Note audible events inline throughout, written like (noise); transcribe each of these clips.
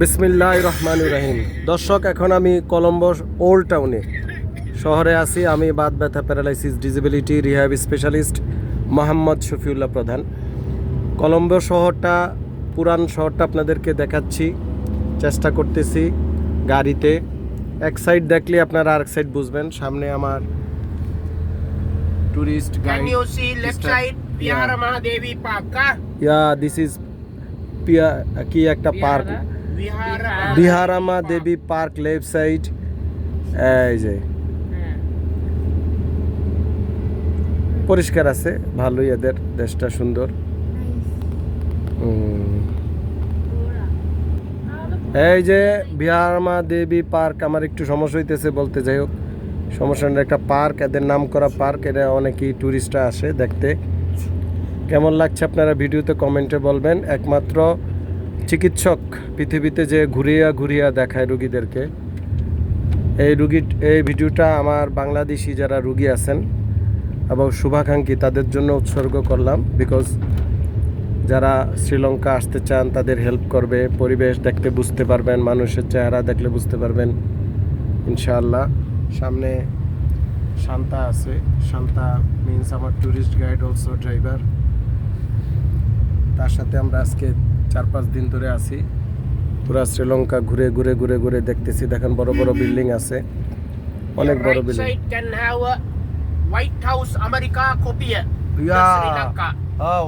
বিসমিল্লাহ রহমান রাহিম। দর্শক এখন আমি কলম্বো ওল্ড টাউনে। শহরে আছি আমি বাদ ব্যথা paralysis disability rehab specialist Mohammad Shafiullah Pradhan. Colombo শহরটা পুরান শহরটা আপনাদেরকে দেখাচ্ছি চেষ্টা করতেছি গাড়িতে। এক সাইড দেখলে আপনারা আরেক সাইড বুঝবেন সামনে আমার tourist guide? Yeah this is পিয়া কি একটা park Viharamaha Devi park left side. এই যে। পরিষ্কার আছে, ভালোই এদের, দেশটা সুন্দর। এই যে বিহারামা দেবী পার্ক, আমার একটু সমস্যা হইতেছে বলতে যাই হোক। সমস্যা একটা পার্ক, এদের নাম করা পার্ক এটা অনেকেই ট্যুরিস্টরা আসে দেখতে। কেমন লাগছে আপনারা ভিডিওতে কমেন্টে বলবেন। একমাত্র চিকিৎসক পৃথিবীতে যে ঘুরিয়া ঘুরিয়া দেখায় রুগীদেরকে, এই রুগী, এই ভিডিওটা আমার বাংলাদেশি যারা রুগী আছেন এবং শুভাকাঙ্ক্ষী, তাদের জন্য উৎসর্গ করলাম বিকজ যারা শ্রীলঙ্কা আসতে চান, তাদের হেল্প করবে, পরিবেশ দেখতে বুঝতে পারবেন, মানুষের চেহারা দেখলে বুঝতে পারবেন, ইনশাআল্লাহ। সামনে শান্তা আছে, শান্তা মিন্স আমার ট্যুরিস্ট গাইড অলসো ড্রাইভার তার সাথে আমরা আজকে চার পাঁচ দিন ধরে আছি। পুরা শ্রীলঙ্কা ঘুরে ঘুরে ঘুরে ঘুরে দেখতেছি। দেখেন বড় বড় বিল্ডিং আছে। অনেক বড় building. copy. Yeah Sri Lanka.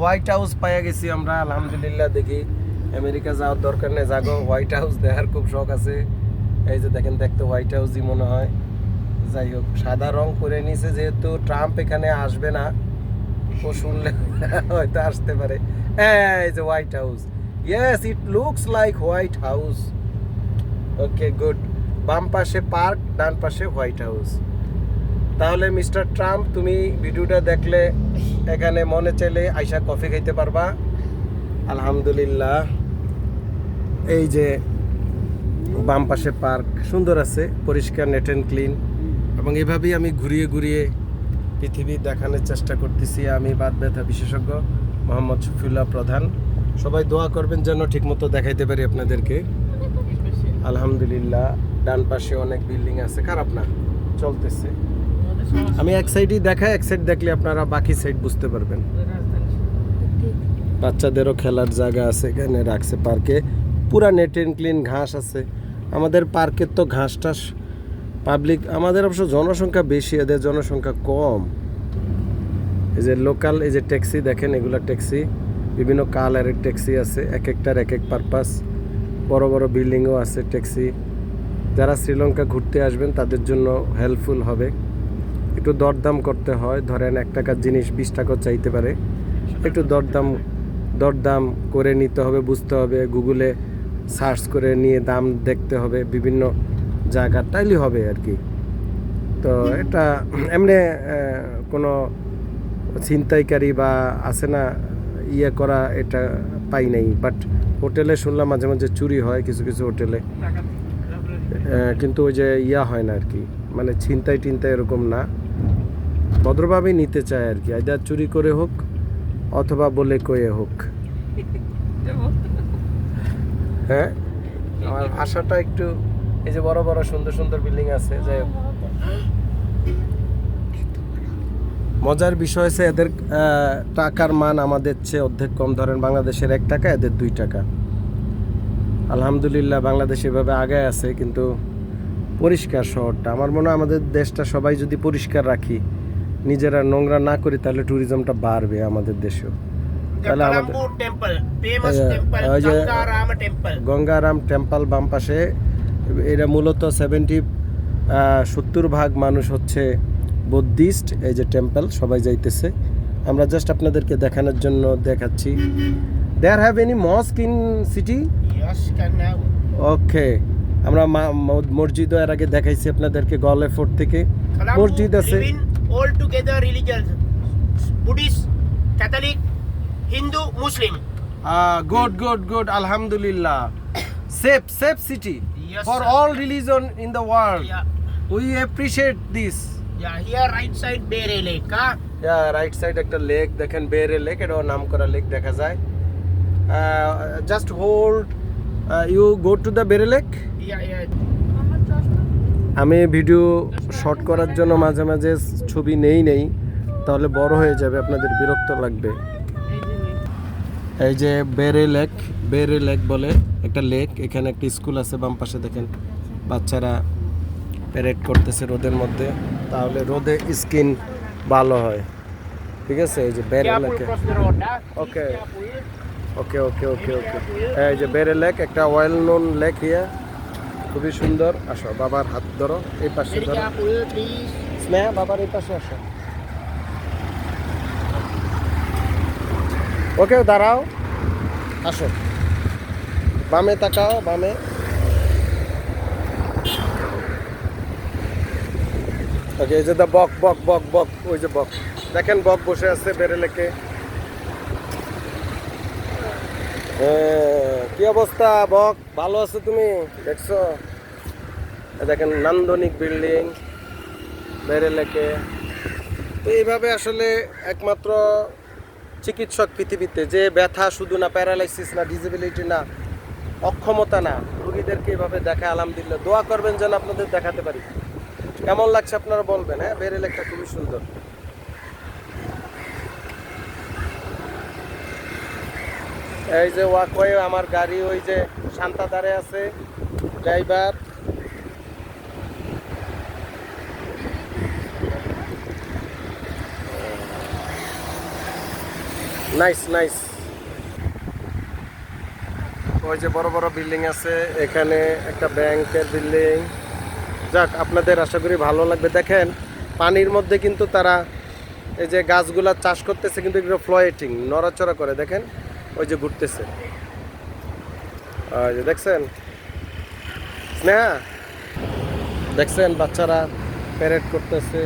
White House পাইয়া গেছি আমরা আলহামদুলিল্লাহ দেখি। আমেরিকা যাওয়ার দরকার নেই জাগো হোয়াইট হাউস দেখার খুব শখ আছে। এই যে দেখেন দেখতে হোয়াইট হাউসই মনে হয়। যাই হোক সাদা রং করে নিছে যেহেতু ট্রাম্প এখানে আসবে না। ও শুনলে হয়তো আসতে পারে। এই যে White House yes it looks like White House okay good বাম পাশে পার্ক ডান পাশে হোয়াইট হাউস তাহলে মিস্টার ট্রাম্প তুমি ভিডিওটা দেখলে এখানে মনে চাইলে আইসা কফি খাইতে পারবা। আলহামদুলিল্লাহ। এই যে বাম পাশে পার্ক সুন্দর আছে, পরিষ্কার নেট অ্যান্ড ক্লিন এবং এভাবেই আমি ঘুরিয়ে ঘুরিয়ে পৃথিবী দেখানোর চেষ্টা করতেছি। আমি বাদ ব্যথা বিশেষজ্ঞ মোহাম্মদ শফিউল্লাহ প্রধান। সবাই দোয়া করবেন যেন ঠিকমতো দেখাইতে পারি আপনাদেরকে। আলহামদুলিল্লাহ, ডান পাশে অনেক বিল্ডিং আছে, খারাপ না, চলতেছে। আমি এক সাইডই দেখাই, এক সাইড দেখলে আপনারা বাকি সাইড বুঝতে পারবেন। বাচ্চাদেরও খেলার জায়গা আছে, এখানে রাখছে পার্কে। পুরা নেট অ্যান্ড ক্লিন ঘাস আছে। আমাদের পার্কের তো ঘাস টাস পাবলিক আমাদের অবশ্য জনসংখ্যা বেশি, এদের জনসংখ্যা কম। এই যে লোকাল এই যে ট্যাক্সি দেখেন, এগুলো ট্যাক্সি বিভিন্ন কালারের ট্যাক্সি আছে, এক একটার এক এক পারপাস। বড় বড় বিল্ডিংও আছে ট্যাক্সি। যারা শ্রীলঙ্কা ঘুরতে আসবেন, তাদের জন্য হেল্পফুল হবে। একটু দরদাম করতে হয়, ধরেন এক টাকার জিনিস বিশ টাকাও চাইতে পারে। একটু দরদাম দরদাম করে নিতে হবে, বুঝতে হবে, গুগলে সার্চ করে নিয়ে দাম দেখতে হবে, বিভিন্ন জায়গা, তাইলে হবে আর কি। তো এটা এমনি কোনো ছিনতাইকারী বা আছে না ইয়ে করা এটা পাই নাই বাট হোটেলে শুনলাম মাঝে মাঝে চুরি হয় কিছু কিছু হোটেলে। কিন্তু ওই যে ইয়া হয় না আর কি মানে ছিনতাই টিনতাই এরকম না। ভদ্রভাবেই নিতে চায় আর কি আইদার চুরি করে হোক অথবা বলে কয়ে হোক। (laughs) হ্যাঁ? আমার ভাষাটা একটু এই যে বড় বড় সুন্দর সুন্দর বিল্ডিং আছে যাই হোক। মজার বিষয় হচ্ছে এদের টাকার মান আমাদের চেয়ে অর্ধেক কম। ধরেন বাংলাদেশের এক টাকা এদের দুই টাকা। আলহামদুলিল্লাহ বাংলাদেশ এভাবে আগায় আছে কিন্তু পরিষ্কার শহরটা। আমার মনে হয় আমাদের দেশটা সবাই যদি পরিষ্কার রাখি নিজেরা নোংরা না করি তাহলে ট্যুরিজমটা বাড়বে আমাদের দেশেও। তাহলে আমাদের. গঙ্গারাম টেম্পল বাম পাশে এটা মূলত সেভেন্টি সত্তর ভাগ মানুষ হচ্ছে বুদ্ধিস্ট এই যে টেম্পল সবাই যাইতেছে। আমরা জাস্ট আপনাদেরকে দেখানোর জন্য দেখাচ্ছি। There have any mosque in city Yes, can have. Okay আমরা মসজিদও এর আগে দেখাইছি আপনাদেরকে গলে ফোর্ট থেকে। মসজিদ আছে। all together religions. Buddhist, Catholic, Hindu, Muslim. Good good good আলহামদুলিল্লাহ safe safe city for all religion in the world we appreciate this right side একটা লেক দেখেন বেরে লেক এটাও নাম করা লেক দেখা যায়। Just hold you go to the Yeah, yeah. আমি video short করার জন্য মাঝে মাঝে ছবি নেই নেই। তাহলে বড় হয়ে যাবে আপনাদের বিরক্ত লাগবে। এই যে বেরে লেক বেরে লেক বলে একটা লেক এখানে একটা স্কুল আছে বাম পাশে দেখেন। বাচ্চারা প্যারেড করতেছে রোদের মধ্যে তাহলে রোদে স্কিন ভালো হয়। ঠিক আছে? এই যে বেরে Careful ওকে. ওকে ওকে ওকে ওকে এই যে বেরে লেক একটা ওয়েল নোন লেক হিয়া খুবই সুন্দর। আসো বাবার হাত ধরো এই পাশে ধরো. স্নেহা বাবার এই পাশে আসো। ওকে দাঁড়াও। আসো। বামে তাকাও বামে। ওকে এই যে দা বক বক বক বক, ওই যে বক। দেখেন বক বসে আছে বেরেলেকে। কি অবস্থা, বক? ভালো আছো তুমি? দেখছ? দেখেন নান্দনিক বিল্ডিং, বেরেলেকে। তো এইভাবে আসলে একমাত্র চিকিৎসক পৃথিবীতে যে ব্যথা শুধু না প্যারালাইসিস না ডিসেবিলিটি না, অক্ষমতা না, রুগীদেরকে এইভাবে দেখা আলহামদুলিল্লাহ। দোয়া করবেন যেন আপনাদের দেখাতে পারি। কেমন লাগছে আপনারা বলবেন হ্যাঁ? বেরেল একটা খুবই সুন্দর। এই যে ওয়াকওয়ে, আমার গাড়ি ওই যে শান্তাদারে আছে, ড্রাইভার। Nice nice. ওই যে বড় বড় বিল্ডিং আছে, এখানে একটা ব্যাংকের বিল্ডিং। যাক, আপনাদের আশা করি ভালো লাগবে। দেখেন, পানির মধ্যে কিন্তু তারা এই যে গাছগুলা চাষ করতেছে, কিন্তু এগুলো ফ্লোয়েটিং নড়াচড়া করে। দেখেন, ওই যে ঘুরতেছে। ওই যে দেখছেন? স্নেহা, দেখছেন, বাচ্চারা প্যারেড করতেছে।